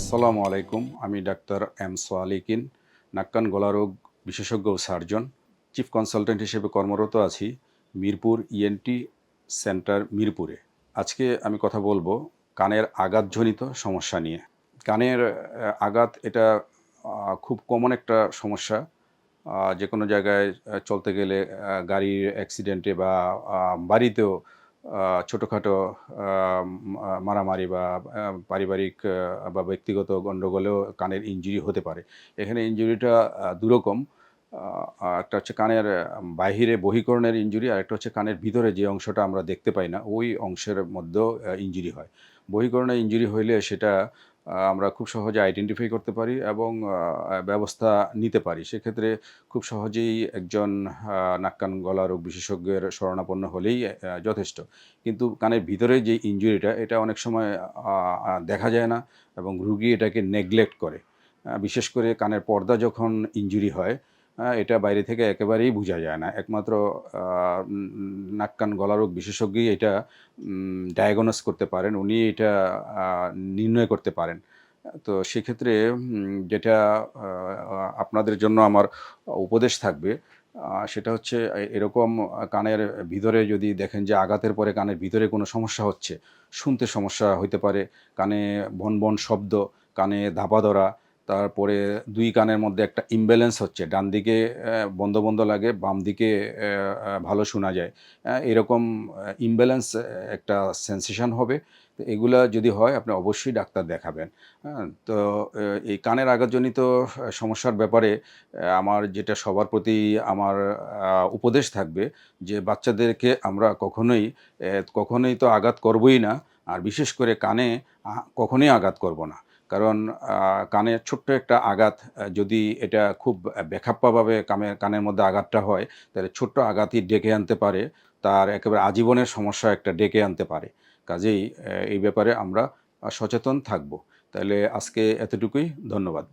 আসসালামু আলাইকুম। আমি ডাক্তার এম সোয়ালিকিন, নাক্কান গলারোগ বিশেষজ্ঞ ও সার্জন। চিফ কনসালটেন্ট হিসেবে কর্মরত আছি মিরপুর ইএনটি সেন্টার মিরপুরে। আজকে আমি কথা বলব কানের আঘাতজনিত সমস্যা নিয়ে। কানের আঘাত এটা খুব কমন একটা সমস্যা। যে কোনো জায়গায় চলতে গেলে গাড়ির অ্যাক্সিডেন্টে বা বাড়িতেও ছোটোখাটো মারামারি বা পারিবারিক বা ব্যক্তিগত গণ্ডগোলেও কানের ইঞ্জুরি হতে পারে। এখানে ইঞ্জুরিটা দুরকম। একটা হচ্ছে কানের বাহিরে বহিকরণের ইঞ্জুরি আর একটা হচ্ছে কানের ভিতরে যে অংশটা আমরা দেখতে পাই না, ওই অংশের মধ্যেও ইঞ্জুরি হয়। বহিকরণের ইঞ্জুরি হইলে সেটা আমরা খুব সহজে আইডেন্টিফাই করতে পারি এবং ব্যবস্থা নিতে পারি। সেক্ষেত্রে খুব সহজেই একজন নাক্কান নাক কান গলা রোগ বিশেষজ্ঞের শরণাপন্ন হলেই যথেষ্ট। কিন্তু কানের ভিতরে যে ইঞ্জুরিটা এটা অনেক সময় দেখা যায় না এবং রুগী এটাকে নেগলেক্ট করে। বিশেষ করে কানের পর্দা যখন ইঞ্জুরি হয় এটা বাইরে থেকে একেবারেই বোঝা যায় না। একমাত্র নাক কান গলা রোগ বিশেষজ্ঞই এটা ডায়াগনোস করতে পারেন। উনি এটা নির্ণয় করতে পারেন। তো সেক্ষেত্রে যেটা আপনাদের জন্য আমার উপদেশ থাকবে সেটা হচ্ছে এরকম কানের ভিতরে যদি দেখেন যে আঘাতের পরে কানের ভিতরে কোনো সমস্যা হচ্ছে, শুনতে সমস্যা হইতে পারে, কানে বন বন শব্দ, কানে ধাপা ধরা তারপরে দুই কানের মধ্যে একটা ইমব্যালেন্স হচ্ছে। ডান দিকে বন্ধ বন্ধ লাগে, বাম দিকে ভালো শোনা যায়। এরকম ইমব্যালেন্স একটা সেন্সেশন হবে। তো এগুলা যদি হয়, আপনি অবশ্যই ডাক্তার দেখাবেন। হ্যাঁ তো এই কানের আঘাতজনিত সমস্যার ব্যাপারে আমার যেটা সবার প্রতি আমার উপদেশ থাকবে যে বাচ্চাদেরকে আমরা কখনোই কখনোই তো আঘাত করবই না। আর বিশেষ করে কানে কখনোই আঘাত করব না। কারণ কানে ছোট্ট একটা আঘাত যদি এটা খুব বেখাপ্পাভাবে কানে কানের মধ্যে আঘাতটা হয়, তাহলে ছোট্ট আঘাতই ডেকে আনতে পারে, তার একেবারে আজীবনের সমস্যা একটা ডেকে আনতে পারে। কাজেই এই ব্যাপারে আমরা সচেতন থাকব। তাহলে আজকে এতটুকুই, ধন্যবাদ।